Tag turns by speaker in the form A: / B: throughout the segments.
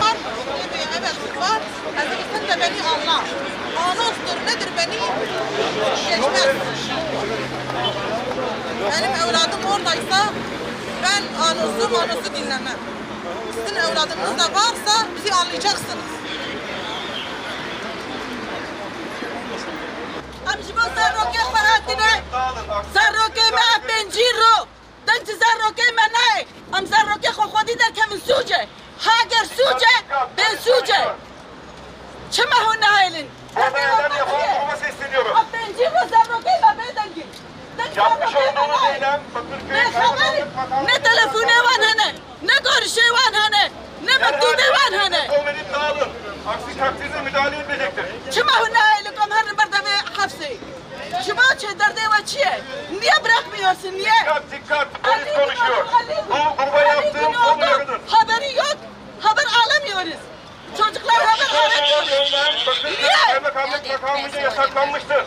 A: Var. Evet var. Hazreti sen de beni anla. Anonstur nedir beni geçmez. Benim evladım oradaysa ben anonsu anonsu dinlemem. Sizin evladınız da varsa bizi anlayacaksınız.
B: همیشه با سرروکه فرهدینه سرروکه من بنجیر رو. دنگ سرروکه من نه هم سرروکه
C: خو خودی در کمی
B: سوچه، هاگر سوچه، بن سوچه.
C: چه مهون نهایلین بنجیر
B: رو سرروکه
C: من بدنگی
B: نه خبری. نه تلفونه وان هنه. نه گرشه وان هنه. نه مکتوبه
C: وان هنه. Aksi takdirde müdahale
B: edecektir. Kim ahı ne aylık hapsi. Şuba çederde ve çiye. Niye bırakmıyorsun, niye?
C: Dikkat dikkat. Polis konuşuyor. Bu gruba yaptığım
B: oldu.
C: onlarıdır.
B: Haberi yok. Haber alamıyoruz. Çocuklar haber alamıyor.
C: Eylem Bakırköy
B: Niye?
C: Kaymakamlık makamınca yasaklanmıştır.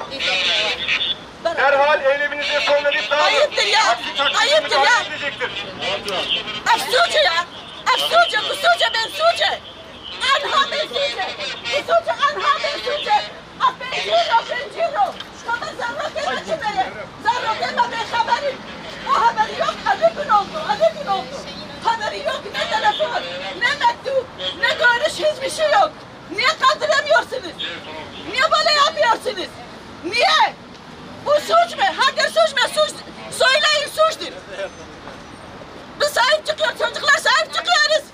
C: Derhal eyleminize son verip dağılın.
B: Ayıptır ya, ayıptır ya. Afsuce ya. Afsuce, kusuce ben suce. Anha ben suce. Kusuce anha ben suce. Yok, ne telefon, ne mektup, ne görüş, hiçbir şey yok. Niye kaldıramıyorsunuz? Niye böyle yapıyorsunuz? Niye? Bu suç mu? Hangi suç mu? Suç, söyleyin suçtur. Biz sahip çıkıyoruz, çocuklar sahip çıkıyoruz.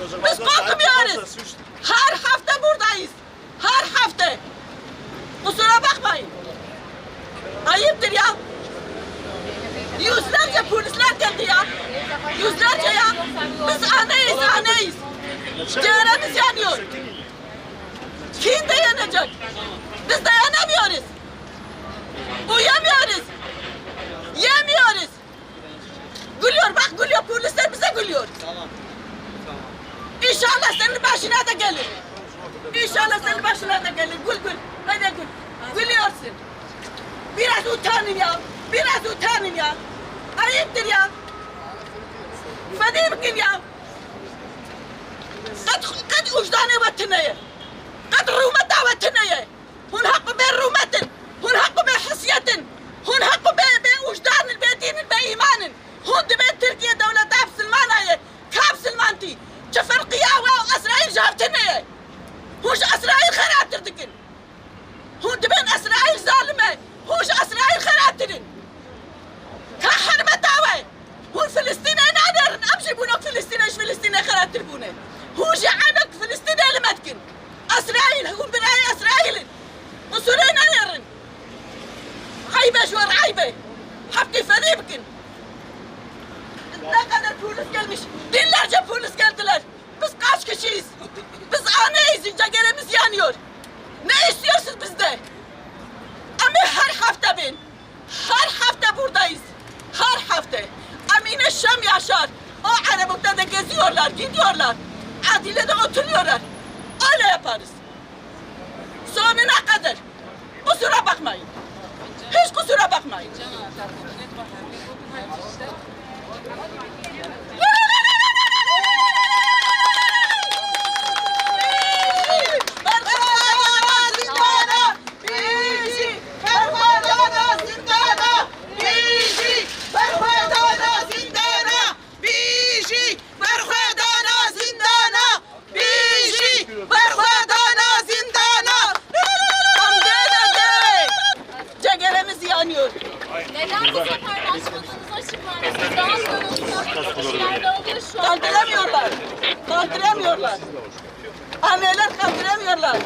B: Biz korkmuyoruz. Her hafta buradayız. Her hafta. Kusura bakmayın. Ayıptır ya. Yüzlerce polisler geldi ya. Yüzlerce ya. Biz anneyiz, anneyiz. Ciğerimiz yanıyor. Kim dayanacak? Biz dayanamıyoruz. Uyamıyoruz. Yemiyoruz. Gülüyor bak gülüyor polisler bize gülüyor. İnşallah senin başına da gelir. İnşallah senin başına da gelir. Gül gül. Hadi gül. Gülüyorsun. Biraz utanın ya. Biraz utanın ya. ayıptır ya. فدي يمكن يا قد قد وجداني وتنايا قد رومتا وتنايا هون حق بين رومات هون حق بين حسية هون حق بين بين وجدان بين دين بين إيمان هون بين تركيا دولة داب سلمانة كاب سلمانتي جفر قياوة وإسرائيل جهرتنايا هوش إسرائيل خراب تردكن هون بين إسرائيل ظالمة هوش إسرائيل buraya bakın. Ne kadar polis gelmiş. Binlerce polis geldiler. Biz kaç kişiyiz? Biz anayız. Cegeremiz yanıyor. Ne istiyorsunuz bizde? Ama her hafta ben. Her hafta buradayız. Her hafta. Amine Şam yaşar. O arabukta da geziyorlar, gidiyorlar. Adile de oturuyorlar. Öyle yaparız. Sonuna kadar. Kaldıramıyorlar. Kaldıramıyorlar. Anneler kaldıramıyorlar.